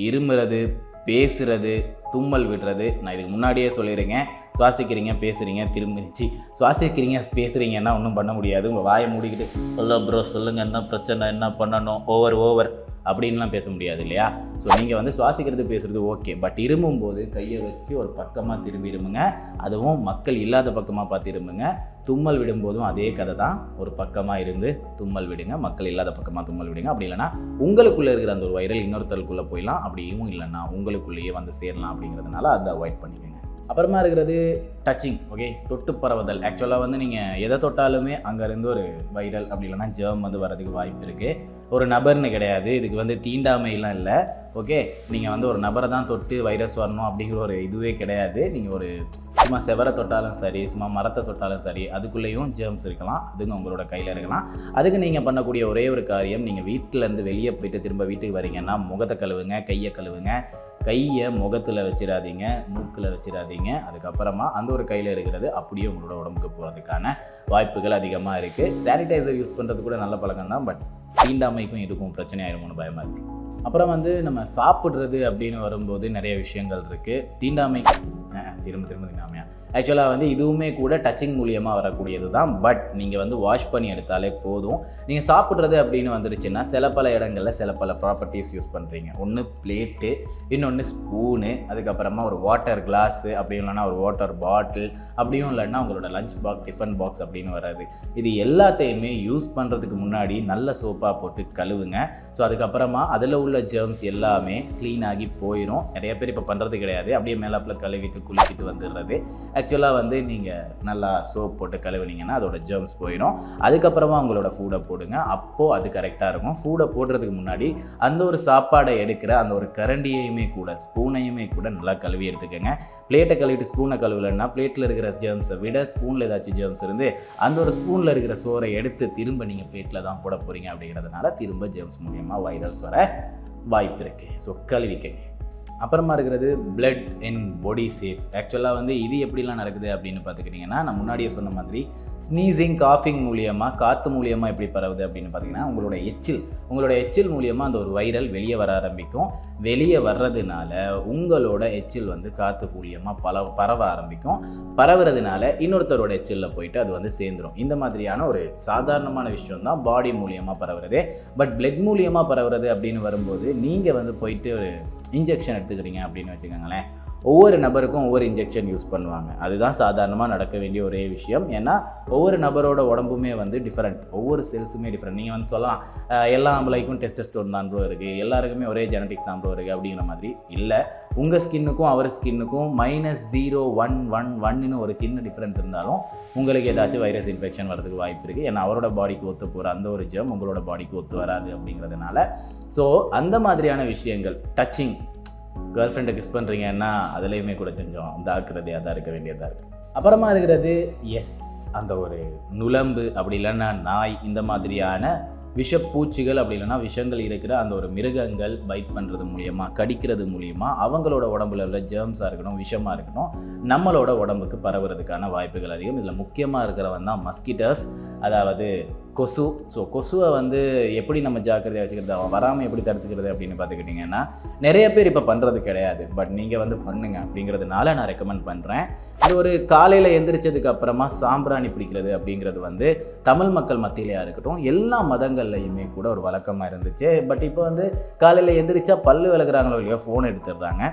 இருமுறது பேசுறது தும்மல் விடுறது. நான் இதுக்கு முன்னாடியே சொல்லியிருக்கேன். சுவாசிக்கிறீங்க பேசுகிறீங்க திரும்பிச்சு சுவாசிக்கிறீங்க பேசுகிறீங்கன்னா ஒன்றும் பண்ண முடியாது. உங்கள் வாயை மூடிக்கிட்டு ஹலோ ப்ரோ சொல்லுங்கள் என்ன பிரச்சனை என்ன பண்ணணும்? ஓவர் ஓவர் அப்படின்லாம் பேச முடியாது இல்லையா? ஸோ நீங்கள் வந்து சுவாசிக்கிறது பேசுகிறது ஓகே பட் இருமும்போது கையை வச்சு ஒரு பக்கமாக திரும்பி இருமுங்க. அதுவும் மக்கள் இல்லாத பக்கமாக பார்த்து இருமுங்க. தும்மல் விடும்போதும் அதே கதை தான். ஒரு பக்கமாக இருந்து தும்மல் விடுங்க. மக்கள் இல்லாத பக்கமாக தும்மல் விடுங்க. அப்படி இல்லைன்னா உங்களுக்குள்ளே இருக்கிற அந்த ஒரு வைரல் இன்னொருத்தருக்குள்ளே போயிடலாம். அப்படியும் இல்லைன்னா உங்களுக்குள்ளேயே வந்து சேரலாம் அப்படிங்கிறதுனால அதை அவாய்ட் பண்ணிக்கோங்க. அப்புறமா இருக்கிறது டச்சிங் ஓகே தொட்டு பரவுதல். ஆக்சுவலாக வந்து நீங்கள் எதை தொட்டாலுமே அங்கேருந்து ஒரு வைரல் அப்படி இல்லைன்னா ஜெர்ம் வந்து வரதுக்கு வாய்ப்பு இருக்குது ஒரு நபர்னு கிடையாது. இதுக்கு வந்து தீண்டாமைலாம் இல்லை ஓகே நீங்கள் வந்து ஒரு நபரை தான் தொட்டு வைரஸ் வரணும் அப்படிங்கிற ஒரு இதுவே கிடையாது. நீங்கள் ஒரு சும்மா செவரை தொட்டாலும் சரி சும்மா மரத்தை தொட்டாலும் சரி அதுக்குள்ளேயும் ஜேர்ம்ஸ் இருக்கலாம். அதுங்க உங்களோட கையில் இருக்கலாம். அதுக்கு நீங்கள் பண்ணக்கூடிய ஒரே ஒரு காரியம் நீங்கள் வீட்டிலேருந்து வெளியே போயிட்டு திரும்ப வீட்டுக்கு வரீங்கன்னா முகத்தை கழுவுங்க கையை கழுவுங்க. கையை முகத்தில் வச்சிடாதீங்க மூக்கில் வச்சிடாதீங்க. அதுக்கப்புறமா அந்த ஒரு கையில் இருக்கிறது அப்படியே உங்களோட உடம்புக்கு போகிறதுக்கான வாய்ப்புகள் அதிகமாக இருக்குது சானிடைசர் யூஸ் பண்ணுறது கூட நல்ல பழக்கம் தான் பட் தீண்டாமைக்கும் இதுக்கும் பிரச்சனை ஆயிடுமோன்னு பயமாக இருக்குது அப்புறம் வந்து நம்ம சாப்பிட்றது அப்படின்னு வரும்போது நிறைய விஷயங்கள் இருக்குது தீண்டாமை திரும்ப திரும்ப தீண்டாமையா ஆக்சுவலாக வந்து இதுவுமே கூட டச்சிங் மூலியமாக வரக்கூடியது தான். பட் நீங்கள் வந்து வாஷ் பண்ணி எடுத்தாலே போதும். நீங்கள் சாப்பிட்றது அப்படின்னு வந்துருச்சுன்னா சில பல இடங்களில் சில பல ப்ராப்பர்ட்டிஸ் யூஸ் பண்ணுறீங்க ஒன்று பிளேட்டு இன்னொன்று ஸ்பூனு அதுக்கப்புறமா ஒரு வாட்டர் கிளாஸு அப்படி இல்லைன்னா ஒரு வாட்டர் பாட்டில் அப்படியும் இல்லைன்னா உங்களோட லஞ்ச் பாக்ஸ் டிஃபன் பாக்ஸ் அப்படின்னு வராது. இது எல்லாத்தையுமே யூஸ் பண்ணுறதுக்கு முன்னாடி நல்ல சோப்பாக போட்டு கழுவுங்க. ஸோ அதுக்கப்புறமா அதில் உள்ள ஜெர்ம்ஸ் எல்லாமே க்ளீன் ஆகி போயிடும் நிறைய பேர் இப்போ பண்ணுறது கிடையாது. அப்படியே மேலாப்பில் கழுவிட்டு குளிக்கிட்டு வந்துடுறது. ஆக்சுவலாக வந்து நீங்கள் நல்லா சோப் போட்டு கழுவுனீங்கன்னா அதோட ஜெர்ம்ஸ் போயிடும் அதுக்கப்புறமா உங்களோட ஃபூடை போடுங்க. அப்போது அது கரெக்டாக இருக்கும். ஃபூடை போடுறதுக்கு முன்னாடி அந்த ஒரு சாப்பாடை எடுக்கிற அந்த ஒரு கரண்டியையுமே கூட ஸ்பூனையுமே கூட நல்லா கழுவி எடுத்துக்கோங்க. பிளேட்டை கழுவிட்டு ஸ்பூனை கழுவலைன்னா பிளேட்டில் இருக்கிற ஜெர்ம்ஸை விட ஸ்பூனில் ஏதாச்சும் ஜெர்ம்ஸ் இருந்து அந்த ஒரு ஸ்பூனில் இருக்கிற சோறை எடுத்து திரும்ப நீங்கள் பிளேட்டில் தான் போட போகிறீங்க அப்படிங்கிறதுனால திரும்ப ஜெர்ம்ஸ் மூலியமாக வைரல்ஸ் வர வாய்ப்பு இருக்குது ஸோ கழுவிக்கங்க. அப்புறமா இருக்கிறது பிளட் இன் பாடி சேஃப் ஆக்சுவலாக வந்து இது எப்படிலாம் நடக்குது அப்படின்னு பார்த்துக்கிட்டிங்கன்னா நான் முன்னாடியே சொன்ன மாதிரி ஸ்னீசிங் காஃபிங் மூலியமாக காற்று மூலியமாக எப்படி பரவுது அப்படின்னு பார்த்தீங்கன்னா உங்களோட எச்சில் உங்களோட எச்சில் மூலியமாக அந்த ஒரு வைரல் வெளியே வர ஆரம்பிக்கும். வெளியே வர்றதுனால உங்களோட எச்சில் வந்து காற்று மூலியமாக பல பரவ ஆரம்பிக்கும். பரவுறதுனால இன்னொருத்தரோட எச்சிலில் போயிட்டு அது வந்து சேர்ந்துரும். இந்த மாதிரியான ஒரு சாதாரணமான விஷயம் தான் பாடி மூலியமாக பரவுறது. பட் பிளட் மூலியமாக பரவுறது அப்படின்னு வரும்போது நீங்கள் வந்து போயிட்டு இன்ஜெக்ஷன் எடுத்துக்கிறீங்க அப்படின்னு வச்சுக்கோங்களேன். ஒவ்வொரு நபருக்கும் ஒவ்வொரு இன்ஜெக்ஷன் யூஸ் பண்ணுவாங்க. அதுதான் சாதாரணமாக நடக்க வேண்டிய ஒரே விஷயம். ஏன்னா ஒவ்வொரு நபரோட உடம்புமே வந்து டிஃப்ரெண்ட் ஒவ்வொரு செல்ஸுமே டிஃப்ரெண்ட் நீங்கள் வந்து சொல்லலாம் எல்லா ஆம்பளைக்கும் டெஸ்டஸ்டோன் தான் ப்ரோ இருக்குது எல்லாருக்குமே ஒரே ஜெனட்டிக்ஸ் தான் ப்ரோ இருக்குது அப்படிங்கிற மாதிரி இல்லை. உங்கள் ஸ்கின்னுக்கும் அவர் ஸ்கின்னுக்கும் மைனஸ் ஜீரோ ஒன் ஒன் ஒன்னு ஒரு சின்ன டிஃப்ரென்ஸ் இருந்தாலும் உங்களுக்கு ஏதாச்சும் வைரஸ் இன்ஃபெக்ஷன் வரதுக்கு வாய்ப்பு இருக்குது ஏன்னா அவரோட பாடிக்கு ஒத்து போகிற அந்த ஒரு ஜெம் உங்களோட பாடிக்கு ஒத்து வராது அப்படிங்கிறதுனால. ஸோ அந்த மாதிரியான விஷயங்கள் டச்சிங் கேர்ள் ஃப்ரெண்டை கிஸ் பண்ணுறீங்கன்னா அதுலேயுமே கூட கொஞ்சம் தாக்குறது தான் இருக்க வேண்டியதாக இருக்குது அப்புறமா இருக்கிறது எஸ் அந்த ஒரு நுழம்பு அப்படி இல்லைன்னா நாய் இந்த மாதிரியான விஷப்பூச்சிகள் அப்படி இல்லைன்னா விஷங்கள் இருக்கிற அந்த ஒரு மிருகங்கள் பைட் பண்ணுறது மூலியமாக கடிக்கிறது மூலியமாக அவங்களோட உடம்புல உள்ள ஜேர்ம்ஸாக இருக்கட்டும் விஷமாக இருக்கட்டும் நம்மளோட உடம்புக்கு பரவுறதுக்கான வாய்ப்புகள் அதிகம். இதில் முக்கியமாக இருக்கிறவன் தான் மஸ்கிட்டர்ஸ் அதாவது கொசு. ஸோ கொசுவை வந்து எப்படி நம்ம ஜாக்கிரதையாக வச்சுக்கிறது அவன் வராமல் எப்படி தடுத்துக்கிறது அப்படின்னு பார்த்துக்கிட்டிங்கன்னா நிறைய பேர் இப்போ பண்ணுறது கிடையாது. பட் நீங்கள் வந்து பண்ணுங்க அப்படிங்கிறதுனால நான் ரெக்கமெண்ட் பண்ணுறேன் இது ஒரு காலையில் எந்திரிச்சதுக்கு அப்புறமா சாம்பிராணி பிடிக்கிறது அப்படிங்கிறது வந்து தமிழ் மக்கள் மத்தியிலையாக இருக்கட்டும் எல்லா மதங்கள்லையுமே கூட ஒரு வழக்கமாக இருந்துச்சு. பட் இப்போ வந்து காலையில் எந்திரிச்சா பல்லு விளக்குறாங்களோ இல்லையோ ஃபோன் எடுத்துடுறாங்க.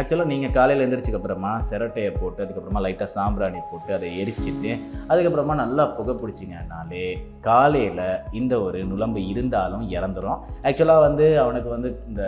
ஆக்சுவலாக நீங்கள் காலையில் எந்திரிச்சதுக்கு அப்புறமா சிரட்டையை போட்டு அதுக்கப்புறமா லைட்டாக சாம்பிராணி போட்டு அதை எரிச்சிட்டு அதுக்கப்புறமா நல்லா புகை பிடிச்சிங்கனாலே காலையில் இந்த ஒரு நுழம்பு இருந்தாலும் இறந்துரும். ஆக்சுவலாக வந்து அவனுக்கு வந்து இந்த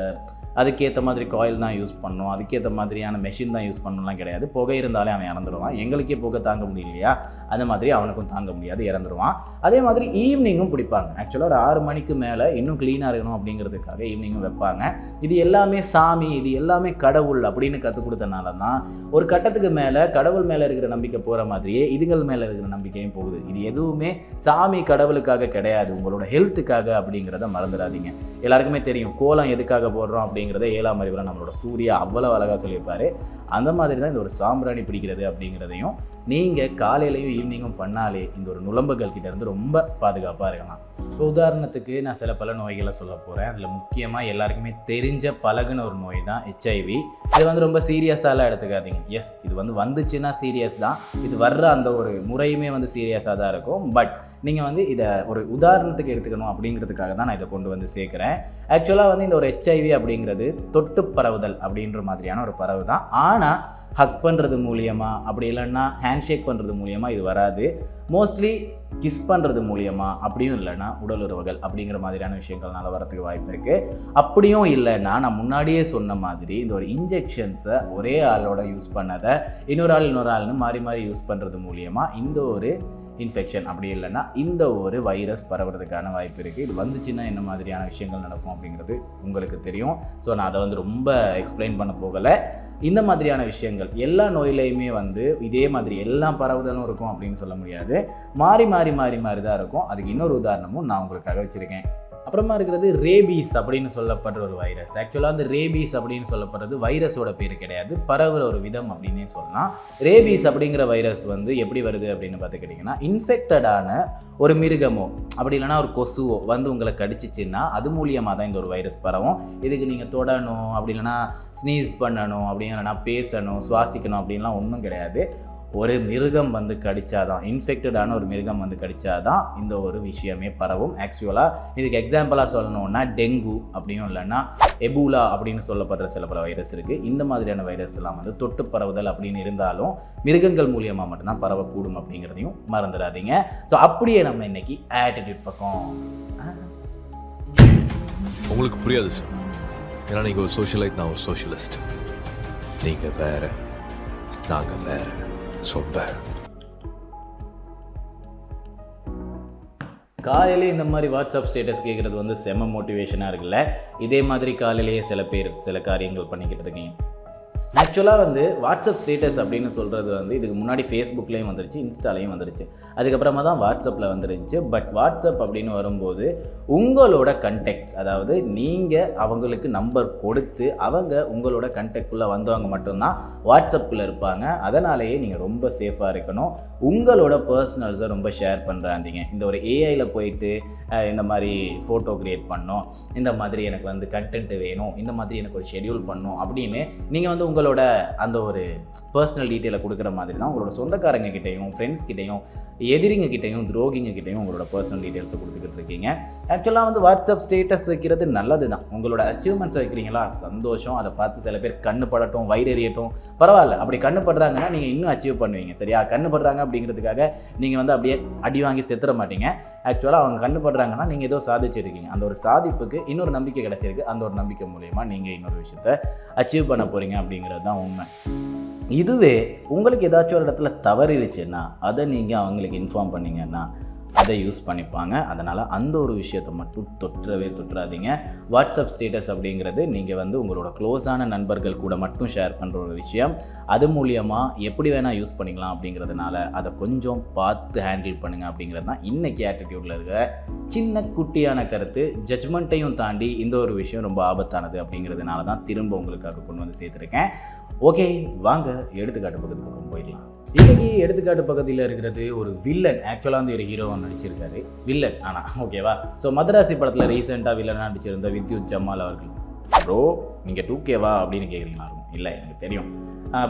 அதுக்கேற்ற மாதிரி காயில் தான் யூஸ் பண்ணணும் அதுக்கேற்ற மாதிரியான மெஷின் தான் யூஸ் பண்ணலாம் கிடையாது. புகை இருந்தாலே அவன் இறந்துருவான். எங்களுக்கே புகை தாங்க முடியலையா அந்த மாதிரி அவனுக்கும் தாங்க முடியாது இறந்துருவான். அதே மாதிரி ஈவினிங்கும் பிடிப்பாங்க. ஆக்சுவலாக ஒரு ஆறு மணிக்கு மேலே இன்னும் க்ளீனாக இருக்கணும் அப்படிங்கிறதுக்காக ஈவினிங்கும் வைப்பாங்க. இது எல்லாமே சாமி இது எல்லாமே கடவுள் அப்படின்னு கற்றுக் கொடுத்தனால தான் ஒரு கட்டத்துக்கு மேலே கடவுள் மேலே இருக்கிற நம்பிக்கை போகிற மாதிரியே இதுகள் மேலே இருக்கிற நம்பிக்கையும் போகுது. இது எதுவுமே சாமி கடவுளுக்கு கடவுளுக்காக கிடையாது? உங்களோட ஹெல்த்துக்காக அப்படிங்கிறத மறந்துடாதீங்க. எல்லாருக்குமே தெரியும் கோலம் எதுக்காக போடுறோம் அப்படிங்கிறத ஏழாம் அறிவில் நம்மளோட சூர்யா அவ்வளோ அழகாக சொல்லியிருப்பாரு. அந்த மாதிரி தான் இந்த ஒரு சாம்பிராணி பிடிக்கிறது அப்படிங்கிறதையும் நீங்கள் காலையிலையும் ஈவினிங்கும் பண்ணாலே இந்த ஒரு நுளம்புகள் கிட்டேருந்து ரொம்ப பாதுகாப்பாக இருக்கலாம். இப்போ உதாரணத்துக்கு நான் சில பல நோய்களை சொல்ல போகிறேன் அதில் முக்கியமாக எல்லாருக்குமே தெரிஞ்ச பழகுன ஒரு நோய் தான் ஹெச்ஐவி இது வந்து ரொம்ப சீரியஸாலாம் எடுத்துக்காதீங்க. எஸ் இது வந்து வந்துச்சுன்னா சீரியஸ் தான். இது வர்ற அந்த ஒரு முறையுமே வந்து சீரியஸாக தான் இருக்கும். பட் நீங்கள் வந்து இதை ஒரு உதாரணத்துக்கு எடுத்துக்கணும் அப்படிங்கிறதுக்காக தான் நான் இதை கொண்டு வந்து சேர்க்குறேன். ஆக்சுவலாக வந்து இந்த ஒரு ஹெச்ஐவி அப்படிங்கிறது தொட்டு பரவுதல் அப்படின்ற மாதிரியான ஒரு பரவு தான். ஆனால் ஹக் பண்ணுறது மூலியமாக அப்படி இல்லைன்னா ஹேண்ட் ஷேக் பண்ணுறது மூலியமாக இது வராது. மோஸ்ட்லி கிஸ் பண்ணுறது மூலியமா அப்படியும் இல்லைன்னா உடல் உறவுகள் அப்படிங்கிற மாதிரியான விஷயங்கள்னால வரத்துக்கு வாய்ப்பு இருக்குது அப்படியும் இல்லைன்னா நான் முன்னாடியே சொன்ன மாதிரி இந்த ஒரு இன்ஜெக்ஷன்ஸை ஒரே ஆளோட யூஸ் பண்ணதை இன்னொரு ஆள் இன்னொரு ஆள்னு மாறி மாறி யூஸ் பண்ணுறது மூலியமாக இந்த ஒரு இன்ஃபெக்ஷன் அப்படி இல்லைன்னா இந்த ஒரு வைரஸ் பரவுறதுக்கான வாய்ப்பு இருக்குது இது வந்துச்சுன்னா என்ன மாதிரியான விஷயங்கள் நடக்கும் அப்படிங்கிறது உங்களுக்கு தெரியும். ஸோ நான் அதை வந்து ரொம்ப எக்ஸ்பிளைன் பண்ண போகலை. இந்த மாதிரியான விஷயங்கள் எல்லா நோயிலையுமே வந்து இதே மாதிரி எல்லா பரவுதலும் இருக்கும் அப்படின்னு சொல்ல முடியாது. மாறி மாறி மாறி மாறி தான் இருக்கும். அதுக்கு இன்னொரு உதாரணமும் நான் உங்களுக்காக வச்சுருக்கேன். அப்புறமா இருக்கிறது ரேபீஸ் அப்படின்னு சொல்லப்படுற ஒரு வைரஸ் ஆக்சுவலாக அந்த ரேபீஸ் அப்படின்னு சொல்லப்படுறது வைரஸோட பேர் கிடையாது. பரவுற ஒரு விதம் அப்படின்னே சொல்லலாம். ரேபீஸ் அப்படிங்கிற வைரஸ் வந்து எப்படி வருது அப்படின்னு பார்த்துக்கிட்டிங்கன்னா இன்ஃபெக்டடான ஒரு மிருகமோ அப்படி இல்லைன்னா ஒரு கொசுவோ வந்து உங்களை கடிச்சிச்சின்னா அது மூலியமாக தான் இந்த ஒரு வைரஸ் பரவும். இதுக்கு நீங்கள் தொடணும் அப்படி இல்லைன்னா ஸ்னீஸ் பண்ணணும் அப்படி இல்லைன்னா பேசணும் சுவாசிக்கணும் அப்படின்லாம் ஒன்றும் கிடையாது. ஒரு மிருகம் வந்து கடித்தாதான் இன்ஃபெக்டடான ஒரு மிருகம் வந்து கடித்தாதான் இந்த ஒரு விஷயமே பரவும். ஆக்சுவலாக இதுக்கு எக்ஸாம்பிளாக சொல்லணும்னா டெங்கு அப்படியும் இல்லைன்னா எபூலா அப்படின்னு சொல்லப்படுற சில பல வைரஸ் இருக்குது இந்த மாதிரியான வைரஸ் எல்லாம் வந்து தொட்டு பரவுதல் அப்படின்னு இருந்தாலும் மிருகங்கள் மூலியமாக மட்டும்தான் பரவக்கூடும் அப்படிங்கிறதையும் மறந்துடாதீங்க. ஸோ அப்படியே நம்ம இன்னைக்கு ஆட்டிடியூட் பக்கம். உங்களுக்கு புரியாது சார் ஏன்னா நீங்கள் ஒரு சோஷியலைட் நான் ஒரு சோஷியலிஸ்ட் நீங்கள் வேறு நாங்கள் வேறு. சூப்பர் காலையிலே இந்த மாதிரி வாட்ஸ்அப் ஸ்டேட்டஸ் கேட்குறது வந்து செம மோட்டிவேஷனாக இருக்குல்ல? இதே மாதிரி காலையிலேயே சில பேர் சில காரியங்கள் பண்ணிக்கிட்டு இருக்கீங்க. ஆக்சுவலாக வந்து வாட்ஸ்அப் ஸ்டேட்டஸ் அப்படின்னு சொல்கிறது வந்து இதுக்கு முன்னாடி ஃபேஸ்புக்லேயும் வந்துருச்சு இன்ஸ்டாலையும் வந்துருச்சு. அதுக்கப்புறமா தான் வாட்ஸ்அப்பில் வந்துருந்துச்சு. பட் வாட்ஸ்அப் அப்படின்னு வரும்போது உங்களோட கண்டெக்ட்ஸ் அதாவது நீங்கள் அவங்களுக்கு நம்பர் கொடுத்து அவங்க உங்களோட கண்டெக்ட்குள்ளே வந்தவங்க மட்டும்தான் வாட்ஸ்அப்பில் இருப்பாங்க. அதனாலேயே நீங்கள் ரொம்ப சேஃபாக இருக்கணும். உங்களோட பர்சனல்ஸை ரொம்ப ஷேர் பண்ணுறாந்தீங்க இந்த ஒரு ஏஐயில் போயிட்டு இந்த மாதிரி ஃபோட்டோ க்ரியேட் பண்ணோம். இந்த மாதிரி எனக்கு வந்து கண்டென்ட் வேணும். இந்த மாதிரி எனக்கு ஒரு ஷெட்யூல் பண்ணும் அப்படின்னு நீங்கள் வந்து உங்கள் உங்களோட அந்த ஒரு பர்சனல் டீட்டெயிலை கொடுக்குற மாதிரி தான் உங்களோட சொந்தக்காரங்க கிட்டேயும் ஃப்ரெண்ட்ஸ் கிட்டேயும் எதிரிங்க கிட்டேயும் துரோகிங்க கிட்டேயும் உங்களோட பர்சனல் டீட்டெயில்ஸை கொடுத்துக்கிட்டு இருக்கீங்க. ஆக்சுவலாக வந்து வாட்ஸ்அப் ஸ்டேட்டஸ் வைக்கிறது நல்லது தான் உங்களோட அச்சீவ்மெண்ட்ஸ் வைக்கிறீங்களா? சந்தோஷம். அதை பார்த்து சில பேர் கண்ணு படட்டும் வயிறெறியட்டும் பரவாயில்ல. அப்படி கண்ணு படுறாங்கன்னா நீங்கள் இன்னும் அச்சீவ் பண்ணுவீங்க. சரியா? கண்ணு படுறாங்க அப்படிங்கிறதுக்காக நீங்கள் வந்து அப்படியே அடி வாங்கி செத்துற மாட்டீங்க. ஆக்சுவலாக அவங்க கண்டுபடுறாங்கன்னா நீங்கள் ஏதோ சாதிச்சிருக்கீங்க. அந்த ஒரு சாதிப்புக்கு இன்னொரு நம்பிக்கை கிடச்சிருக்கு. அந்த ஒரு நம்பிக்கை மூலயமா நீங்கள் இன்னொரு விஷயத்த அச்சீவ் பண்ண போகிறீங்க அப்படிங்கிறது தான் உண்மை. இதுவே உங்களுக்கு ஏதாச்சும் ஒரு இடத்துல தவறிடுச்சுன்னா அதை நீங்கள் அவங்களுக்கு இன்ஃபார்ம் பண்ணிங்கன்னா அதை யூஸ் பண்ணிப்பாங்க. அதனால் அந்த ஒரு விஷயத்தை மட்டும் தொற்றவே தொற்றாதீங்க. வாட்ஸ்அப் ஸ்டேட்டஸ் அப்படிங்கிறது நீங்கள் வந்து உங்களோட க்ளோஸான நண்பர்கள் கூட மட்டும் ஷேர் பண்ணுற ஒரு விஷயம். அது மூலியமாக எப்படி வேணால் யூஸ் பண்ணிக்கலாம் அப்படிங்கிறதுனால அதை கொஞ்சம் பார்த்து ஹேண்டில் பண்ணுங்கள் அப்படிங்கிறது தான் இன்றைக்கி ஆட்டிடியூடில் இருக்கிற சின்ன குட்டியான கருத்து. ஜட்ஜ்மெண்ட்டையும் தாண்டி இந்த ஒரு விஷயம் ரொம்ப ஆபத்தானது அப்படிங்கிறதுனால தான் திரும்ப உங்களுக்காக கொண்டு வந்து சேர்த்துருக்கேன். ஓகே வாங்க எடுத்துக்காட்டு பக்கத்து பக்கம் போயிடலாம். இன்னைக்கு எடுத்துக்காட்டு பக்கத்தில் இருக்கிறது ஒரு வில்லன் ஆக்சுவலாக வந்து ஒரு ஹீரோவாக நடிச்சிருக்காரு. வில்லன் ஆனால் ஓகேவா ஸோ மதராசி படத்தில் ரீசெண்டாக வில்லனாக நடிச்சிருந்த வித்யுத் ஜமால் அவர்கள். ப்ரோ நீங்கள் டூ கேவா அப்படின்னு கேட்குறீங்களா இருக்கும் இல்லை எனக்கு தெரியும்.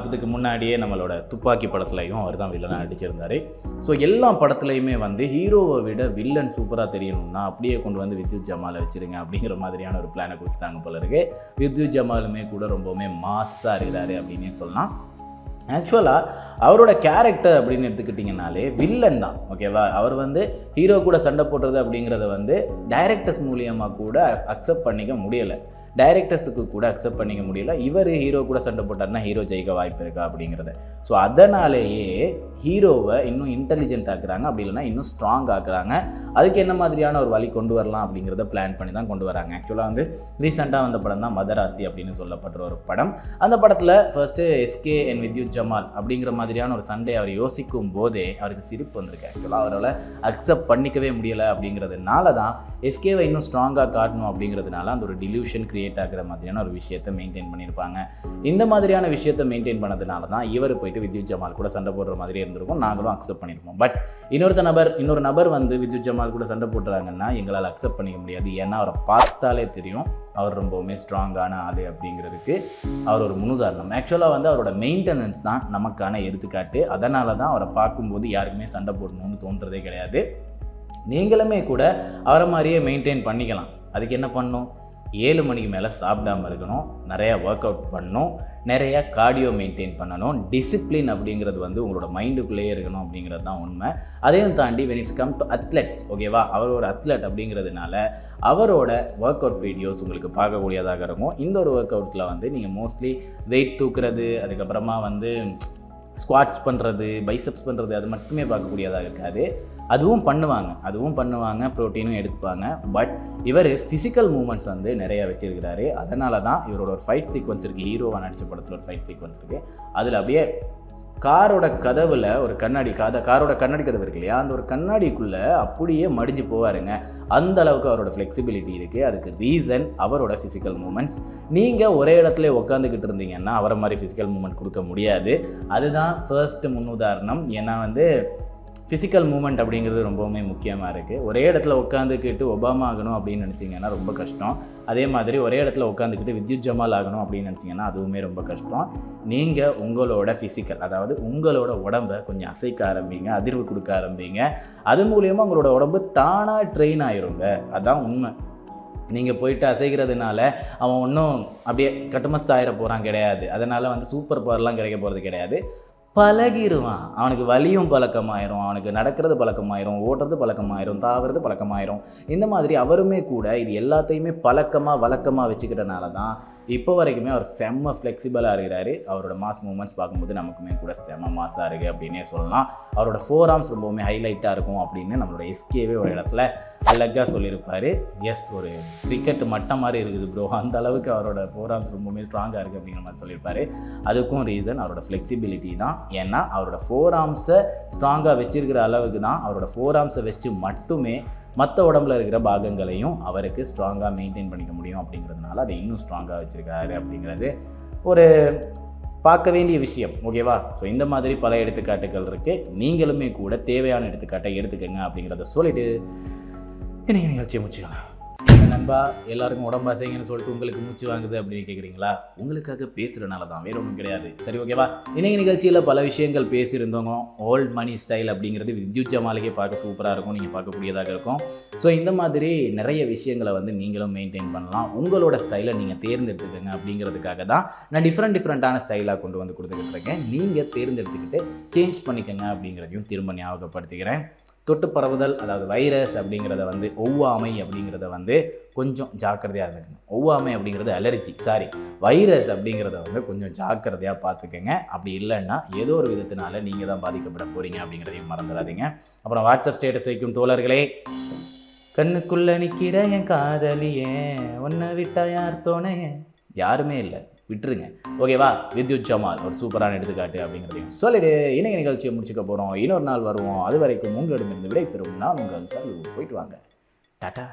இதுக்கு முன்னாடியே நம்மளோட துப்பாக்கி படத்துலையும் அவர் தான் வில்லனாக நடிச்சிருந்தார். ஸோ எல்லா படத்துலையுமே வந்து ஹீரோவை விட வில்லன் சூப்பராக தெரியணும்னா அப்படியே கொண்டு வந்து வித்யுத் ஜமாலை வச்சிருங்க அப்படிங்கிற மாதிரியான ஒரு பிளானை கொடுத்துட்டாங்க போல இருக்கு. வித்யுத் ஜமாலுமே கூட ரொம்பவுமே மாஸாக இருக்கிறாரு அப்படின்னே சொல்லலாம். ஆக்சுவலாக அவரோட கேரக்டர் அப்படின்னு எடுத்துக்கிட்டிங்கனாலே வில்லன் தான் ஓகேவா அவர் வந்து ஹீரோ கூட சண்டை போடுறது அப்படிங்கிறத வந்து டைரக்டர்ஸ் மூலியமாக கூட அக்செப்ட் பண்ணிக்க முடியலை. டைரக்டர்ஸுக்கு கூட அக்செப்ட் பண்ணிக்க முடியல. இவர் ஹீரோ கூட சண்டை போட்டார்னா ஹீரோ ஜெயிக்க வாய்ப்பு இருக்கா அப்படிங்கிறத. ஸோ அதனாலேயே ஹீரோவை இன்னும் இன்டெலிஜென்ட் ஆக்குறாங்க. அப்படி இல்லைன்னா இன்னும் ஸ்ட்ராங் ஆக்குறாங்க. அதுக்கு என்ன மாதிரியான ஒரு வழி கொண்டு வரலாம் அப்படிங்கிறத பிளான் பண்ணி தான் கொண்டு வராங்க. ஆக்சுவலாக வந்து ரீசெண்டாக வந்த படம் தான் மதராசி அப்படின்னு சொல்லப்படுற ஒரு படம். அந்த படத்தில் ஃபர்ஸ்ட்டு எஸ்கே என் வித்யுத் ஜமால் அப்படிங்கிற மாதிரியான ஒரு சண்டே அவர் யோசிக்கும் போதே அவருக்கு சிரிப்பு வந்திருக்கு. ஆக்சுவலாக அவரால் அக்செப்ட் பண்ணிக்கவே முடியலை அப்படிங்கிறதுனால தான் எஸ்கேவை இன்னும் ஸ்ட்ராங்காக காட்டணும் அப்படிங்கிறதுனால அந்த ஒரு டிலூஷன் கிரியேட் ஆகிற மாதிரியான ஒரு விஷயத்தை மெயின்டைன் பண்ணியிருப்பாங்க. இந்த மாதிரியான விஷயத்தை மெயின்டைன் பண்ணதுனால தான் இவர் போயிட்டு வித்யுத் ஜமால் கூட சண்டை போடுற மாதிரி இருந்திருக்கும். நாங்களும் அக்செப்ட் பண்ணியிருப்போம். பட் இன்னொருத்த நபர் இன்னொரு நபர் வந்து வித்யுத் ஜமால் கூட சண்டை போட்டுறாங்கன்னா எங்களால் அக்செப்ட் பண்ணிக்க முடியாது. ஏன்னா அவரை பார்த்தாலே தெரியும். அவர் ரொம்பவுமே ஸ்ட்ராங்கான ஆளு அப்படிங்கிறதுக்கு அவர் ஒரு முன்னுதாரணம். ஆக்சுவலாக வந்து அவரோட மெயின்டெனன்ஸ் தான் நமக்கான எடுத்துக்காட்டு. அதனால தான் அவரை பார்க்கும்போது யாருக்குமே சண்டை போடணும்னு தோன்றதே கிடையாது. நீங்களுமே கூட அவரை மாதிரியே மெயின்டைன் பண்ணிக்கலாம். அதுக்கு என்ன பண்ணணும்? ஏழு மணிக்கு மேலே சாப்பிடாம இருக்கணும் நிறையா ஒர்க் அவுட் பண்ணணும் நிறையா கார்டியோ மெயின்டைன் பண்ணணும் டிசிப்ளின் அப்படிங்கிறது வந்து உங்களோட மைண்டுக்குள்ளேயே இருக்கணும் அப்படிங்கிறது தான் உண்மை. அதையும் தாண்டி when it's come to athletes ஓகேவா அவர் ஒரு அத்லெட் அப்படிங்கிறதுனால அவரோட ஒர்க் அவுட் வீடியோஸ் உங்களுக்கு பார்க்கக்கூடியதாக இருக்கும். இந்த ஒரு ஒர்க் அவுட்ஸில் வந்து நீங்கள் மோஸ்ட்லி வெயிட் தூக்குறது அதுக்கப்புறமா வந்து ஸ்குவாட்ஸ் பண்ணுறது பைசப்ஸ் பண்ணுறது அது மட்டுமே பார்க்கக்கூடியதாக இருக்காது. அதுவும் பண்ணுவாங்க. அதுவும் பண்ணுவாங்க ப்ரோட்டீனும் எடுத்துப்பாங்க. பட் இவர் ஃபிசிக்கல் மூமெண்ட்ஸ் வந்து நிறைய வச்சிருக்கிறாரு. அதனால தான் இவரோட ஒரு ஃபைட் சீக்வன்ஸ் இருக்குது ஹீரோவாக நடித்த படத்தில் ஒரு ஃபைட் சீக்வன்ஸ் இருக்குது அதில் அப்படியே காரோட கதவில் ஒரு கண்ணாடி காத காரோட கண்ணாடி கதவு இருக்கு இல்லையா? அந்த ஒரு கண்ணாடிக்குள்ளே அப்படியே மடிஞ்சு போவாருங்க. அந்த அளவுக்கு அவரோட ஃப்ளெக்சிபிலிட்டி இருக்குது அதுக்கு ரீசன் அவரோட ஃபிசிக்கல் மூமெண்ட்ஸ் நீங்கள் ஒரே இடத்துல உட்காந்துக்கிட்டு இருந்தீங்கன்னா அவரை மாதிரி ஃபிசிக்கல் மூமெண்ட் கொடுக்க முடியாது. அதுதான் ஃபர்ஸ்ட் முன்னுதாரணம். ஏன்னா வந்து ஃபிசிக்கல் மூமெண்ட் அப்படிங்கிறது ரொம்பவுமே முக்கியமாக இருக்குது ஒரே இடத்துல உட்காந்துக்கிட்டு ஒபாமா ஆகணும் அப்படின்னு நினச்சிங்கன்னா ரொம்ப கஷ்டம். அதே மாதிரி ஒரே இடத்துல உட்காந்துக்கிட்டு வித்யுத் ஜமால் ஆகணும் அப்படின்னு நினச்சிங்கன்னா அதுவுமே ரொம்ப கஷ்டம். நீங்கள் உங்களோட ஃபிசிக்கல் அதாவது உங்களோட உடம்பை கொஞ்சம் அசைக்க ஆரம்பிங்க அதிர்வு கொடுக்க ஆரம்பிங்க. அது மூலியமாக உங்களோட உடம்பு தானாக ட்ரெயின் ஆயிருங்க. அதான் உண்மை. நீங்கள் போயிட்டு அசைக்கிறதுனால அவன் ஒன்றும் அப்படியே கட்டுமஸ்தாயிர போகிறான் கிடையாது. அதனால் வந்து சூப்பர் பவர்லாம் கிடைக்க போகிறது கிடையாது. பழகிடுவான் அவனுக்கு வலியும் பழக்கமாயிரும். அவனுக்கு நடக்கிறது பழக்கமாயிரும். ஓடுறது பழக்கமாயிரும். தாவுறது பழக்கமாயிரும். இந்த மாதிரி அவருமே கூட இது எல்லாத்தையுமே பழக்கமாக வழக்கமாக வச்சுக்கிட்டனால தான் இப்போ வரைக்குமே அவர் செம்ம ஃப்ளெக்சிபிளாக இருக்கிறாரு. அவரோட மாஸ் மூமெண்ட்ஸ் பார்க்கும்போது நமக்குமே கூட செம்ம மாஸாக இருக்குது அப்படின்னே சொல்லலாம். அவரோட ஃபோர் ஆர்ம்ஸ் ரொம்பவுமே ஹைலைட்டாக இருக்கும் அப்படின்னு நம்மளோட எஸ்கேவே ஒரு இடத்துல அழகாக சொல்லியிருப்பார். எஸ் ஒரு கிரிக்கெட் மட்டம் மாதிரி இருக்குது ப்ரோ அந்த அளவுக்கு அவரோட ஃபோர் ஆர்ம்ஸ் ரொம்பவுமே ஸ்ட்ராங்காக இருக்குது அப்படிங்கிற மாதிரி சொல்லியிருப்பார். அதுக்கும் ரீசன் அவரோட ஃப்ளெக்சிபிலிட்டி தான். ஏன்னா அவரோட ஃபோர் ஆர்ம்ஸை ஸ்ட்ராங்காக வச்சிருக்கிற அளவுக்கு தான் அவரோட ஃபோர் ஆர்ம்ஸை வச்சு மட்டுமே மற்ற உடம்புல இருக்கிற பாகங்களையும் அவருக்கு ஸ்ட்ராங்காக மெயின்டைன் பண்ணிக்க முடியும் அப்படிங்கிறதுனால அதை இன்னும் ஸ்ட்ராங்காக வச்சுருக்காரு அப்படிங்கிறது ஒரு பார்க்க வேண்டிய விஷயம் ஓகேவா ஸோ இந்த மாதிரி பல எடுத்துக்காட்டுகள் இருக்குது நீங்களுமே கூட தேவையான எடுத்துக்காட்டை எடுத்துக்கங்க அப்படிங்கிறத சொல்லிவிட்டு இன்றைக்கி நிகழ்ச்சியை முடிச்சுக்கலாம். நண்பா எல்லாருக்கும் உடம்பு அசைங்கன்னு சொல்லிட்டு உங்களுக்கு மூச்சு வாங்குது அப்படின்னு கேட்குறீங்களா உங்களுக்காக பேசுகிறனால தான் வேறு ஒன்றும் கிடையாது. சரி ஓகேவா இன்னைக்கு நிகழ்ச்சியில் பல விஷயங்கள் பேசியிருந்தவங்க ஓல்ட் மணி ஸ்டைல் அப்படிங்கிறது வித்யுத் ஜமாலிக்கே பார்க்க சூப்பராக இருக்கும் நீங்கள் பார்க்கக்கூடியதாக இருக்கும். ஸோ இந்த மாதிரி நிறைய விஷயங்களை வந்து நீங்களும் மெயின்டைன் பண்ணலாம். உங்களோட ஸ்டைலை நீங்கள் தேர்ந்தெடுத்துக்கங்க அப்படிங்கிறதுக்காக தான் நான் டிஃப்ரெண்ட் டிஃப்ரெண்ட்டான ஸ்டைலாக கொண்டு வந்து கொடுத்துக்கிட்டு இருக்கேன். நீங்கள் தேர்ந்தெடுத்துக்கிட்டு சேஞ்ச் பண்ணிக்கோங்க அப்படிங்கிறதையும் திரும்ப ஞாபகப்படுத்திக்கிறேன். தொட்டு பரவுதல் அதாவது வைரஸ் அப்படிங்கிறத வந்து ஒவ்வாமை அப்படிங்கிறத வந்து கொஞ்சம் ஜாக்கிரதையாக இருந்துக்கணும் ஒவ்வாமை அப்படிங்கிறது அலர்ஜி சாரி வைரஸ் அப்படிங்கிறத வந்து கொஞ்சம் ஜாக்கிரதையாக பார்த்துக்கோங்க. அப்படி இல்லைன்னா ஏதோ ஒரு விதத்தினால நீங்கள் தான் பாதிக்கப்பட போகிறீங்க அப்படிங்கிறதையும் மறந்துடாதீங்க. அப்புறம் வாட்ஸ்அப் ஸ்டேட்டஸ் வைக்கும் தோழர்களே. கண்ணுக்குள்ளே நிற்கிற என் காதலியே உன்னை விட்டா யார் தோணையே? யாருமே இல்லை. விட்டுருங்க. ஓகேவா வித்யுத் ஜமால் ஒரு சூப்பரான எடுத்துக்காட்டு அப்படிங்கிறதையும் சொல்லிட்டு இன்னைக்கு நிகழ்ச்சியை முடிச்சுக்க போகிறோம் இன்னொரு நாள் வருவோம். அது வரைக்கும் உங்களிடமிருந்து விடைபெறும். நான் உங்கள் சார் போயிட்டு வாங்க. டாட்டா